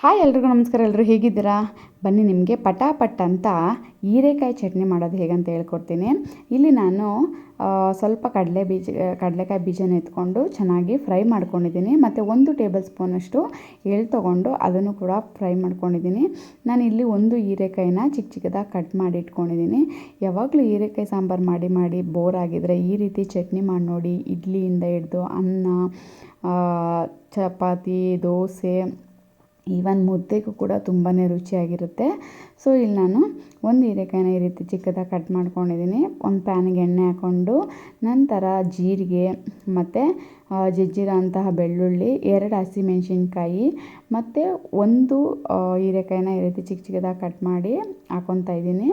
Hi ಎಲ್ರಿಗೂ ನಮಸ್ಕಾರ. ಎಲ್ಲರೂ ಹೇಗಿದ್ದೀರಾ? ಬನ್ನಿ ನಿಮಗೆ ಪಟಾಪಟ್ ಅಂತ ಹೀರೆಕಾಯಿ ಚಟ್ನಿ ಮಾಡೋದು ಹೇಗಂತ ಹೇಳ್ಕೊಡ್ತೀನಿ. ಇಲ್ಲಿ ನಾನು ಸ್ವಲ್ಪ ಕಡಲೆ ಬೀಜ, ಕಡಲೆಕಾಯಿ ಬೀಜನ ಎತ್ಕೊಂಡು ಚೆನ್ನಾಗಿ ಫ್ರೈ ಮಾಡ್ಕೊಂಡಿದ್ದೀನಿ. ಮತ್ತು ಒಂದು ಟೇಬಲ್ ಸ್ಪೂನಷ್ಟು ಎಳ್ಳು ತೊಗೊಂಡು ಅದನ್ನು ಕೂಡ ಫ್ರೈ ಮಾಡ್ಕೊಂಡಿದ್ದೀನಿ. ನಾನು ಇಲ್ಲಿ ಒಂದು ಹೀರೆಕಾಯಿನ ಚಿಕ್ಕ ಚಿಕ್ಕದಾಗಿ ಕಟ್ ಮಾಡಿ ಇಟ್ಕೊಂಡಿದ್ದೀನಿ. ಯಾವಾಗಲೂ ಹೀರೆಕಾಯಿ ಸಾಂಬಾರು ಮಾಡಿ ಮಾಡಿ ಬೋರ್ ಆಗಿದ್ರೆ ಈ ರೀತಿ ಚಟ್ನಿ ಮಾಡಿ ನೋಡಿ, ಇಡ್ಲಿಯಿಂದ ಹಿಡ್ದು ಅನ್ನ ಚಪಾತಿ, ದೋಸೆ ಈವನ್ ಮುದ್ದೆಗೂ ಕೂಡ ತುಂಬಾ ರುಚಿಯಾಗಿರುತ್ತೆ. ಸೊ ಇಲ್ಲಿ ನಾನು ಒಂದು ಹೀರೆಕಾಯಿನ ಈ ರೀತಿ ಚಿಕ್ಕದಾಗಿ ಕಟ್ ಮಾಡ್ಕೊಂಡಿದ್ದೀನಿ ಒಂದು ಪ್ಯಾನಿಗೆ ಎಣ್ಣೆ ಹಾಕ್ಕೊಂಡು ನಂತರ ಜೀರಿಗೆ ಮತ್ತು ಜಜ್ಜಿರೋ ಅಂತಹ ಬೆಳ್ಳುಳ್ಳಿ, ಎರಡು ಹಸಿಮೆಣ್ಸಿನ್ಕಾಯಿ ಮತ್ತು ಒಂದು ಹೀರೆಕಾಯಿನ ಈ ರೀತಿ ಚಿಕ್ಕ ಚಿಕ್ಕದಾಗಿ ಕಟ್ ಮಾಡಿ ಹಾಕ್ಕೊತಾ ಇದ್ದೀನಿ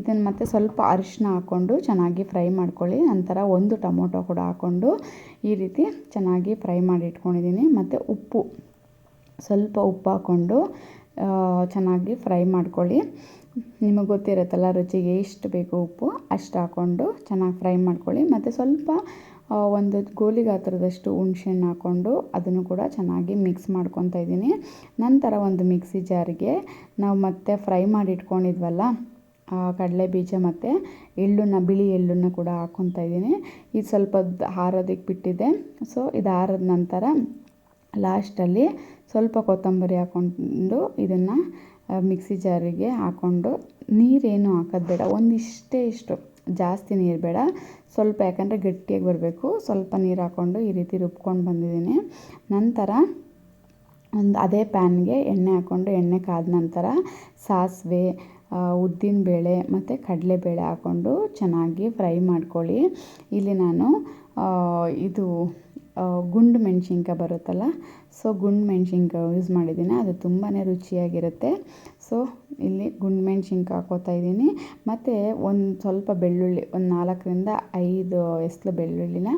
ಇದನ್ನು ಮತ್ತು ಸ್ವಲ್ಪ ಅರಿಶಿನ ಹಾಕ್ಕೊಂಡು ಚೆನ್ನಾಗಿ ಫ್ರೈ ಮಾಡ್ಕೊಳ್ಳಿ. ನಂತರ ಒಂದು ಟೊಮೊಟೊ ಕೂಡ ಹಾಕ್ಕೊಂಡು ಈ ರೀತಿ ಚೆನ್ನಾಗಿ ಫ್ರೈ ಮಾಡಿ ಇಟ್ಕೊಂಡಿದ್ದೀನಿ ಮತ್ತು ಉಪ್ಪು. ಸ್ವಲ್ಪ ಉಪ್ಪು ಹಾಕ್ಕೊಂಡು ಚೆನ್ನಾಗಿ ಫ್ರೈ ಮಾಡ್ಕೊಳ್ಳಿ. ನಿಮಗೆ ಗೊತ್ತಿರುತ್ತಲ್ಲ, ರುಚಿಗೆ ಎಷ್ಟು ಬೇಕು ಉಪ್ಪು ಅಷ್ಟು ಹಾಕ್ಕೊಂಡು ಚೆನ್ನಾಗಿ ಫ್ರೈ ಮಾಡ್ಕೊಳ್ಳಿ. ಮತ್ತು ಸ್ವಲ್ಪ ಒಂದು ಗೋಲಿ ಗಾತ್ರದಷ್ಟು ಹುಣ್ಸೆಹಣ್ಣು ಹಾಕ್ಕೊಂಡು ಅದನ್ನು ಕೂಡ ಚೆನ್ನಾಗಿ ಮಿಕ್ಸ್ ಮಾಡ್ಕೊತಾ ಇದ್ದೀನಿ. ನಂತರ ಒಂದು ಮಿಕ್ಸಿ ಜಾರಿಗೆ ನಾವು ಮತ್ತೆ ಫ್ರೈ ಮಾಡಿ ಇಟ್ಕೊಂಡಿದ್ವಲ್ಲ ಕಡಲೆ ಬೀಜ ಮತ್ತು ಎಳ್ಳನ್ನು, ಬಿಳಿ ಎಳ್ಳನ್ನು ಕೂಡ ಹಾಕ್ಕೊತಾ ಇದ್ದೀನಿ. ಇದು ಸ್ವಲ್ಪ ಹಾರೋದಿಕ್ಕೆ ಬಿಟ್ಟಿದ್ದೆ ಸೊ, ಇದು ಆರಿದ ನಂತರ ಲಾಸ್ಟಲ್ಲಿ ಸ್ವಲ್ಪ ಕೊತ್ತಂಬರಿ ಹಾಕ್ಕೊಂಡು ಇದನ್ನು ಮಿಕ್ಸಿ ಜಾರಿಗೆ ಹಾಕ್ಕೊಂಡು ನೀರೇನು ಹಾಕೋದು ಬೇಡ. ಒಂದಿಷ್ಟೇ ಇಷ್ಟು. ಜಾಸ್ತಿ ನೀರು ಬೇಡ. ಸ್ವಲ್ಪ, ಯಾಕಂದರೆ ಗಟ್ಟಿಯಾಗಿ ಬರಬೇಕು. ಸ್ವಲ್ಪ ನೀರು ಹಾಕ್ಕೊಂಡು ಈ ರೀತಿ ರುಬ್ಕೊಂಡು ಬಂದಿದ್ದೀನಿ. ನಂತರ ಒಂದು ಅದೇ ಪ್ಯಾನ್ಗೆ ಎಣ್ಣೆ ಹಾಕ್ಕೊಂಡು, ಎಣ್ಣೆ ಕಾದ ನಂತರ ಸಾಸಿವೆ ಉದ್ದಿನಬೇಳೆ ಮತ್ತು ಕಡಲೆಬೇಳೆ ಹಾಕ್ಕೊಂಡು ಚೆನ್ನಾಗಿ ಫ್ರೈ ಮಾಡ್ಕೊಳ್ಳಿ. ಇಲ್ಲಿ ನಾನು ಇದು ಗುಂಡು ಮೆಣಸಿನ್ಕಾಯಿ ಬರುತ್ತಲ್ಲ ಸೊ ಗುಂಡು ಮೆಣಸಿನ್ಕಾಯಿ ಯೂಸ್ ಮಾಡಿದ್ದೀನಿ. ಅದು ತುಂಬಾ ರುಚಿಯಾಗಿರುತ್ತೆ. ಸೊ ಇಲ್ಲಿ ಗುಂಡು ಮೆಣಸಿನ್ಕಾಯಿ ಹಾಕೋತಾ ಇದ್ದೀನಿ. ಮತ್ತು ಒಂದು ಸ್ವಲ್ಪ ಬೆಳ್ಳುಳ್ಳಿ, ಒಂದು ನಾಲ್ಕರಿಂದ ಐದು ಎಸ್ಲು ಬೆಳ್ಳುಳ್ಳಿನ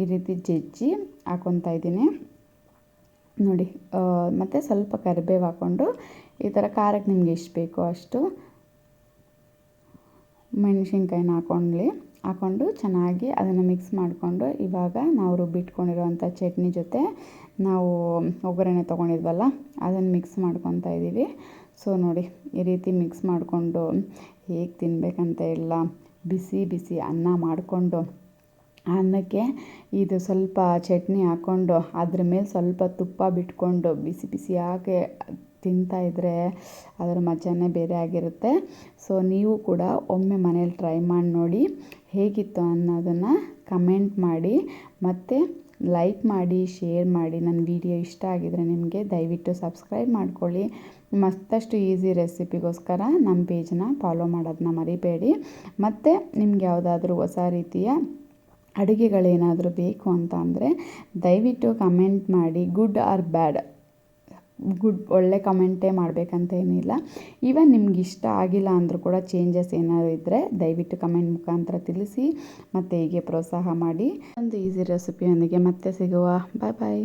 ಈ ರೀತಿ ಜಜ್ಜಿ ಹಾಕೊತಾ ಇದ್ದೀನಿ. ನೋಡಿ ಮತ್ತು ಸ್ವಲ್ಪ ಕರಿಬೇವು ಹಾಕ್ಕೊಂಡು ಈ ಥರ ಖಾರಕ್ಕೆ ನಿಮ್ಗೆ ಎಷ್ಟು ಬೇಕೋ ಅಷ್ಟು ಮೆಣಸಿನ್ಕಾಯಿನ ಹಾಕ್ಕೊಂಡ್ಲಿ ಹಾಕ್ಕೊಂಡು ಚೆನ್ನಾಗಿ ಅದನ್ನು ಮಿಕ್ಸ್ ಮಾಡಿಕೊಂಡು ಇವಾಗ ನಾವು ರುಬ್ಬಿಟ್ಕೊಂಡಿರೋವಂಥ ಚಟ್ನಿ ಜೊತೆ ನಾವು ಒಗ್ಗರಣೆ ತೊಗೊಂಡಿದ್ವಲ್ಲ, ಅದನ್ನು ಮಿಕ್ಸ್ ಮಾಡ್ಕೊತಾ ಇದ್ದೀವಿ. ಸೊ ನೋಡಿ, ಈ ರೀತಿ ಮಿಕ್ಸ್ ಮಾಡಿಕೊಂಡು ಹೇಗೆ ತಿನ್ನಬೇಕಂತ ಇಲ್ಲ ಬಿಸಿ ಬಿಸಿ ಅನ್ನ ಮಾಡಿಕೊಂಡು ಅನ್ನಕ್ಕೆ ಇದು ಸ್ವಲ್ಪ ಚಟ್ನಿ ಹಾಕ್ಕೊಂಡು ಅದ್ರ ಮೇಲೆ ಸ್ವಲ್ಪ ತುಪ್ಪ ಬಿಟ್ಕೊಂಡು ಬಿಸಿ ಬಿಸಿ ತಿಂತಾ ಇದ್ದರೆ ಅದರ ಮಜಾನೇ ಬೇರೆ ಆಗಿರುತ್ತೆ. ಸೊ ನೀವು ಕೂಡ ಒಮ್ಮೆ ಮನೇಲಿ ಟ್ರೈ ಮಾಡಿ ನೋಡಿ ಹೇಗಿತ್ತು ಅನ್ನೋದನ್ನು ಕಮೆಂಟ್ ಮಾಡಿ. ಮತ್ತು ಲೈಕ್ ಮಾಡಿ ಶೇರ್ ಮಾಡಿ. ನನ್ನ ವಿಡಿಯೋ ಇಷ್ಟ ಆಗಿದರೆ ನಿಮಗೆ ದಯವಿಟ್ಟು ಸಬ್ಸ್ಕ್ರೈಬ್ ಮಾಡ್ಕೊಳ್ಳಿ. ಮತ್ತಷ್ಟು ಈಸಿ ರೆಸಿಪಿಗೋಸ್ಕರ ನಮ್ಮ ಪೇಜನ್ನ ಫಾಲೋ ಮಾಡೋದನ್ನ ಮರಿಬೇಡಿ. ಮತ್ತು ನಿಮ್ಗೆ ಯಾವುದಾದ್ರೂ ಹೊಸ ರೀತಿಯ ಅಡುಗೆಗಳೇನಾದರೂ ಬೇಕು ಅಂತ ಅಂದರೆ ದಯವಿಟ್ಟು ಕಮೆಂಟ್ ಮಾಡಿ ಗುಡ್ ಆರ್ ಬ್ಯಾಡ್ ಗುಡ್ ಒಳ್ಳೆ ಕಮೆಂಟೇ ಮಾಡಬೇಕಂತ ಏನಿಲ್ಲ. ಈವನ್ ನಿಮ್ಗೆ ಇಷ್ಟ ಆಗಿಲ್ಲ ಅಂದರೂ ಕೂಡ ಚೇಂಜಸ್ ಏನಾದರೂ ಇದ್ದರೆ ದಯವಿಟ್ಟು ಕಮೆಂಟ್ ಮುಖಾಂತರ ತಿಳಿಸಿ ಮತ್ತು ಹೀಗೆ ಪ್ರೋತ್ಸಾಹ ಮಾಡಿ. ಒಂದು ಈಸಿ ರೆಸಿಪಿಯೊಂದಿಗೆ ಮತ್ತೆ ಸಿಗುವ. ಬಾಯ್ ಬಾಯ್